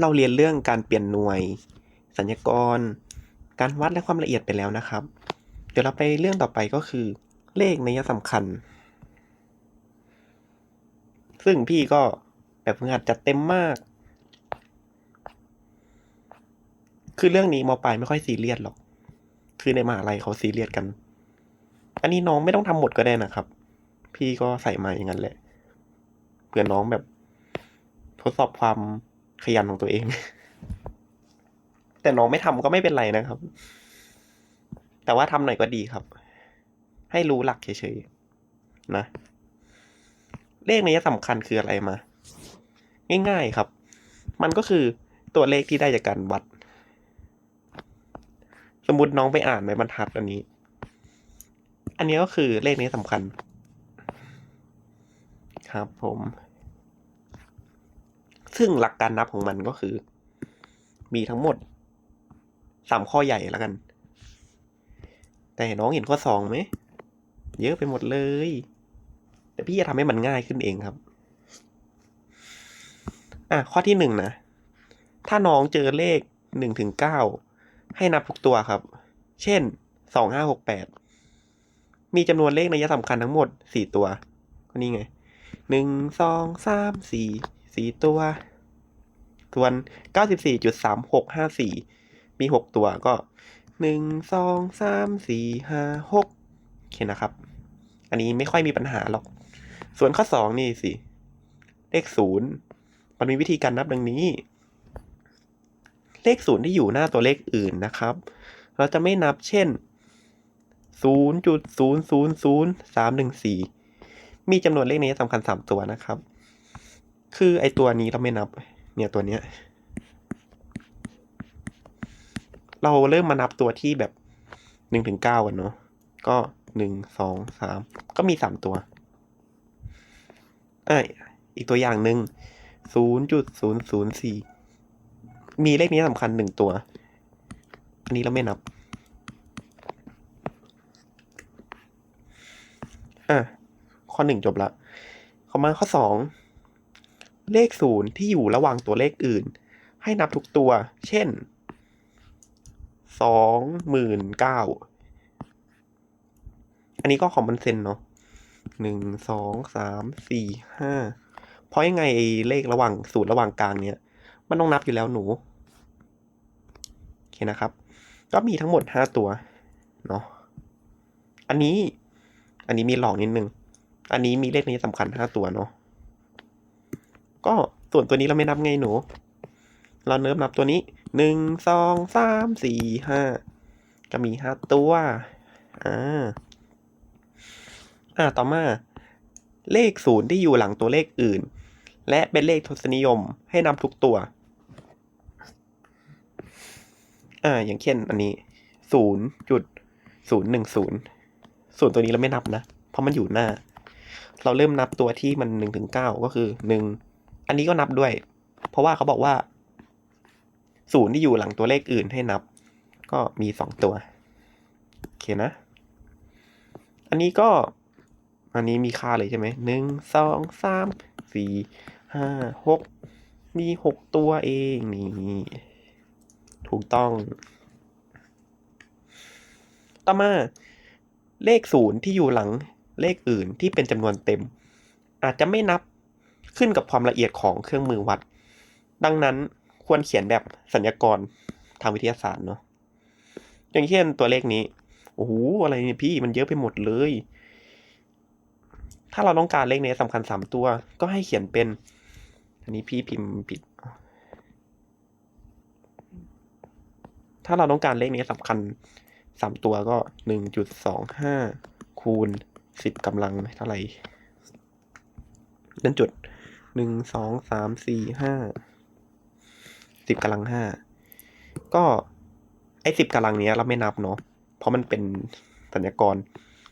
เราเรียนเรื่องการเปลี่ยนหน่วย สัญญากร การวัดและความละเอียดไปแล้วนะครับ เดี๋ยวเราไปเรื่องต่อไปก็คือ เลขนัยสำคัญ ซึ่งพี่ก็แบบฝึกหัดจัดเต็มมาก คือเรื่องนี้มปลายไม่ค่อยซีเรียสหรอก คือในมหาลัยเขาซีเรียสกัน อันนี้น้องไม่ต้องทำหมดก็ได้นะครับ พี่ก็ใส่มาอย่างนั้นแหละเพื่อน้องแบบทดสอบความ ขยันของตัวเอง แต่น้องไม่ทำก็ไม่เป็นไรนะครับ แต่ว่าทำหน่อยก็ดีครับ ให้รู้หลักเฉยๆนะ เลขนี้สำคัญคืออะไรมา ง่ายๆครับ มันก็คือตัวเลขที่ได้จากการวัด สมมติน้องไปอ่านในบรรทัดอันนี้ อันนี้ก็คือเลขนี้สำคัญ ครับผม ซึ่งหลักการนับของมันก็คือ มีทั้งหมดสามข้อใหญ่แล้วกัน แต่น้องเห็นข้อสองไหม เยอะไปหมดเลย แต่พี่จะทำให้มันง่ายขึ้นเองครับ อะข้อที่หนึ่งนะ ถ้าน้องเจอเลขหนึ่งถึงเก้าให้นับทุกตัวครับ เช่นสองห้าหกแปดมีจำนวนเลขในัยสำคัญทั้งหมดสี่ตัว ก็นี่ไงหนึ่งสองสามสี่สี่ตัว ส่วนเก้าสิบสี่จุดสามหกห้าสี่มีหกตัวก็หนึ่งสองสามสี่ห้าหกโอเคนะครับ อันนี้ไม่ค่อยมีปัญหาหรอก ส่วนข้อสองนี่สิ เลขศูนย์มันมีวิธีการนับดังนี้ เลขศูนย์ที่อยู่หน้าตัวเลขอื่นนะครับ เราจะไม่นับเช่นศูนย์จุดศูนย์ศูนย์ศูนย์สามหนึ่งสี่มีจำนวนเลขนี้สำคัญสามตัวนะครับ คือไอตัวนี้เราไม่นับ เนี่ยตัวเนี้ย เราเริ่มมานับตัวที่แบบหนึ่งถึงเก้ากันเนาะ ก็หนึ่งสองสามก็มีสามตัวอ่าอีกตัวอย่างหนึ่งศูนย์จุดศูนย์ศูนย์สี่มีเลขนี้สำคัญหนึ่งตัว อันนี้เราไม่นับ อะข้อหนึ่งจบละ ข้อมาข้อสอง เลขศูนย์ที่อยู่ระหว่างตัวเลขอื่น ให้นับทุกตัว เช่นสองหมื่นเก้าอันนี้ก็ของมันเซนเนาะหนึ่งสองสามสี่ห้าเพราะยังไงเลขระหว่างศูนย์ระหว่างกลางเนี่ย มันต้องนับอยู่แล้วหนู โอเคนะครับ ก็มีทั้งหมดห้าตัวเนาะอันนี้ อันนี้มีหลอกนิดนึง อันนี้มีเลขนี้สำคัญห้าตัวเนาะ ก็ส่วนตัวนี้เราไม่นับไงหนู เราเนิบนับตัวนี้หนึ่งสองสามสี่ห้าก็มีห้าตัวอ่าอ่าต่อมา เลขศูนย์ที่อยู่หลังตัวเลขอื่น และเป็นเลขทศนิยมให้นำทุกตัว อ่า อย่างเช่นอันนี้ศูนย์จุดศูนย์หนึ่งศูนย์ส่วนตัวนี้เราไม่นับนะ เพราะมันอยู่หน้า เราเริ่มนับตัวที่มันหนึ่งถึงเก้าก็คือหนึ่ง อันนี้ก็นับด้วย เพราะว่าเขาบอกว่าศูนย์ที่อยู่หลังตัวเลขอื่นให้นับ ก็มีสองตัว โอเคนะ อันนี้ก็ อันนี้มีค่าเลยใช่ไหมหนึ่งสองสามสี่ห้าหกมีหกตัวเองนี่ถูกต้อง ต่อมา เลขศูนย์ที่อยู่หลังเลขอื่นที่เป็นจำนวนเต็ม อาจจะไม่นับ ขึ้นกับความละเอียดของเครื่องมือวัด ดังนั้นควรเขียนแบบสัญญากรทางวิทยาศาสตร์เนาะอย่างเช่นตัวเลขนี้โอ้โหอะไรเนี่ยพี่มันเยอะไปหมดเลย ถ้าเราต้องการเลขนี้สำคัญสามตัว ก็ให้เขียนเป็น อันนี้พี่พิมพ์ผิด ถ้าเราต้องการเลขนี้สำคัญสามตัวก็หนึ่งจุดสองห้าคูณสิบกำลังเท่าไหร่เล่นจุด หนึ่งสองสามสี่ห้าสิบกำลังห้าก็ไอ้สิบกำลังเนี้ยเราไม่นับเนาะเพราะมันเป็นสัญญากร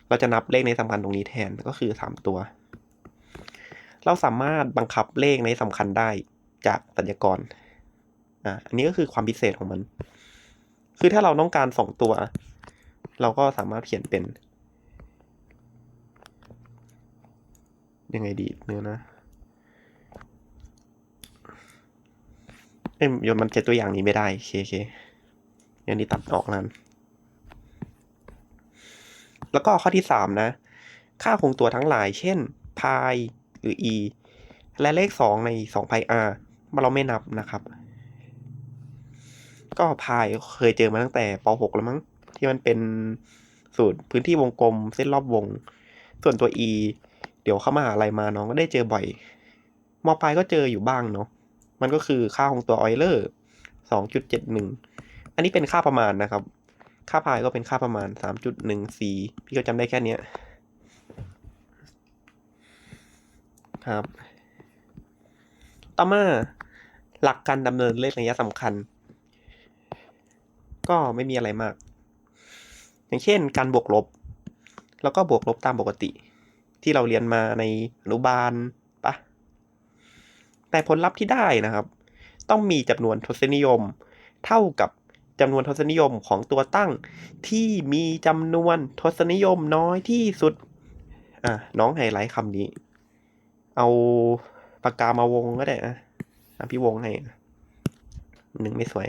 เราจะนับเลขในสำคัญตรงนี้แทนก็คือสามตัว เราสามารถบังคับเลขในสำคัญได้จากสัญญากรอ่าอันนี้ก็คือความพิเศษของมัน คือถ้าเราต้องการสองตัว เราก็สามารถเขียนเป็น ยังไงดีเนื้อนะ เอ้ยยนมันเจ็ตัวอย่างนี้ไม่ได้โอเคโอเคอันนี้ตัดออกนั้น แล้วก็ข้อที่สามนะ ค่าคงตัวทั้งหลาย เช่นพายหรือ e และเลขสองในสองพาย r มาเราไม่นับนะครับ ก็พายเคยเจอมาตั้งแต่ป .6 แล้วมั้ง ที่มันเป็นสูตรพื้นที่วงกลมเส้นรอบวง ส่วนตัว e เดี๋ยวเข้ามาหาอะไรมาน้องก็ได้เจอบ่อย มปลายก็เจออยู่บ้างเนาะ มันก็คือค่าของตัวออยเลอร์สองจุดเจ็ดหนึ่งอันนี้เป็นค่าประมาณนะครับ ค่าพายก็เป็นค่าประมาณสามจุดหนึ่งสี่พี่ก็จำได้แค่เนี้ยครับ ต่อมาหลักการดำเนินเลขระยะสำคัญ ก็ไม่มีอะไรมาก อย่างเช่นการบวกลบ แล้วก็บวกลบตามปกติ ที่เราเรียนมาในอนุบาล แต่ผลลัพธ์ที่ได้นะครับ ต้องมีจำนวนทศนิยม เท่ากับจำนวนทศนิยมของตัวตั้ง ที่มีจำนวนทศนิยมน้อยที่สุด อะน้องไฮไลท์คำนี้ เอาปากกามาวงก็ได้อะอะพี่วงให้หนึ่งไม่สวย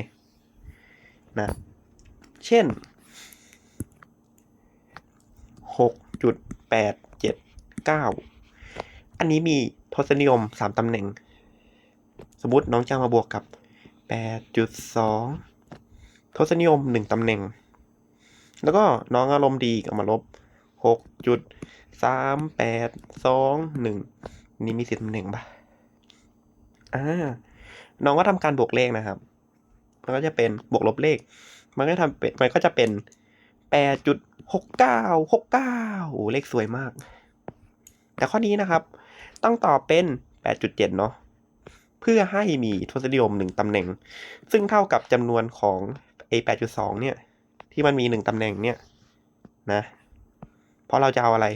นะ เช่นหกจุดแปดเจ็ดเก้าอันนี้มีทศนิยมสามตำแหน่ง สมมติน้องจะมาบวกกับแปดจุดสองทศนิยมหนึ่งตำแหน่ง แล้วก็น้องอารมณ์ดีก็มาลบหกจุดสามแปดสองหนึ่งนี่มีสิบตำแหน่งปะอ่า น้องก็ทำการบวกเลขนะครับ มันก็จะเป็นบวกลบเลข มันก็ทำเป็นมันก็จะเป็นแปดจุดหกเก้าหกเก้าโอ้เลขสวยมาก แต่ข้อนี้นะครับ ต้องตอบเป็นแปดจุดเจ็ดเนาะ พื่อให้มีทศนิยมหนึ่งตำแหน่ง ซึ่งเท่ากับจำนวนของ a แปดจุดสองเนี่ย ที่มันมีหนึ่งตำแหน่งเนี่ยนะ เพราะเราจะเอาอะไร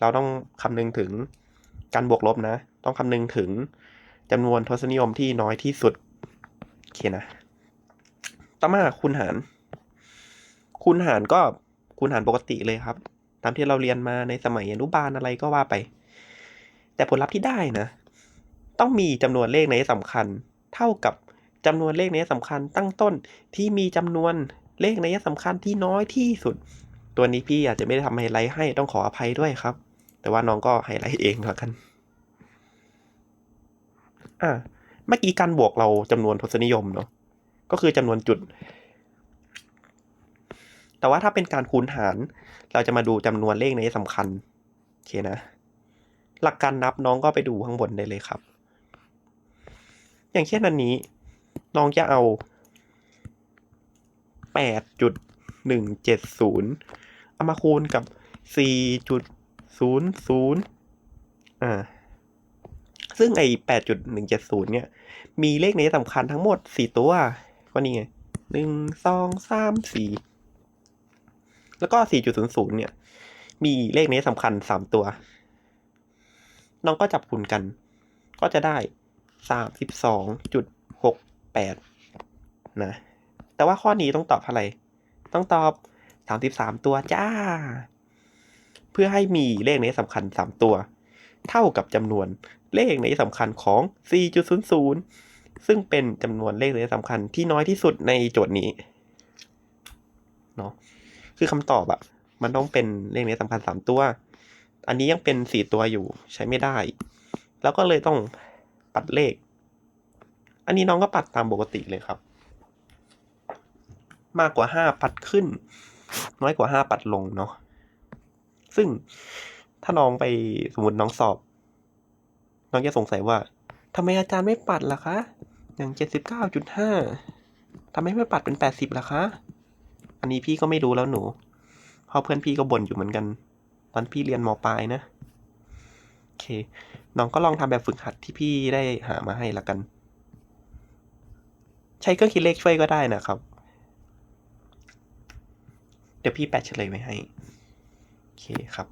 เราต้องคำนึงถึงการบวกลบนะ ต้องคำนึงถึงจำนวนทศนิยมที่น้อยที่สุดโอเคนะต่อมาคูณหาร คูณหารก็คูณหารปกติเลยครับ ตามที่เราเรียนมาในสมัยอนุบาลอะไรก็ว่าไป แต่ผลลัพธ์ที่ได้นะ ต้องมีจำนวนเลขในสำคัญ เท่ากับจำนวนเลขในสำคัญตั้งต้นที่มีจำนวนเลขในสำคัญที่น้อยที่สุด ตัวนี้พี่อาจจะไม่ได้ทำไฮไลท์ให้ต้องขออภัยด้วยครับ แต่ว่าน้องก็ไฮไลท์เองแล้วกันอะเมื่อกี้การบวกเราจำนวนทศนิยมเนาะก็คือจำนวนจุด แต่ว่าถ้าเป็นการคูณหาร เราจะมาดูจำนวนเลขในสำคัญโอเคนะ หลักการนับน้องก็ไปดูข้างบนได้เลยครับ อย่างเช่นอันนี้ น้องจะเอาแปดจุดหนึ่งเจ็ดศูนย์เอามาคูณกับสี่จุดศูนย์ศูนย์อ่า ซึ่งไอ้แปดจุดหนึ่งเจ็ดศูนย์เนี่ย มีเลขในสำคัญทั้งหมดสี่ตัว ก็นี่ไงหนึ่งสองสามสี่แล้วก็สี่จุดศูนย์ศูนย์เนี่ย มีเลขในสำคัญสามตัว น้องก็จับคูณกัน ก็จะได้ สามสิบสองจุดหกแปดนะ แต่ว่าข้อนี้ต้องตอบอะไรต้องตอบสามสิบสามตัวจ้า เพื่อให้มีเลขในสำคัญสามตัว เท่ากับจำนวนเลขในสำคัญของ 4.00 ซึ่งเป็นจำนวนเลขในสำคัญที่น้อยที่สุดในโจทย์นี้ เนาะ คือคำตอบอะมันต้องเป็นเลขในสำคัญสามตัว อันนี้ยังเป็นสี่ตัวอยู่ใช้ไม่ได้ แล้วก็เลยต้อง ปัดเลข อันนี้น้องก็ปัดตามปกติเลยครับ มากกว่าห้าปัดขึ้น น้อยกว่าห้าปัดลงเนาะซึ่งถ้าน้องไปสมมติน้องสอบ น้องจะสงสัยว่าทำไมอาจารย์ไม่ปัดล่ะคะ อย่างเจ็ดสิบเก้าจุดห้าทำไมไม่ปัดเป็นแปดสิบล่ะคะ อันนี้พี่ก็ไม่รู้แล้วหนูเพราะเพื่อนพี่ก็บ่นอยู่เหมือนกัน ตอนพี่เรียนมปลายนะ อเค น้องก็ลองทำแบบฝึกหัดที่พี่ได้หามาให้ละกัน ใช้เครื่องคิดเลขช่วยก็ได้นะครับ เดี๋ยวพี่แปะเฉลยไว้ให้ โอเคครับ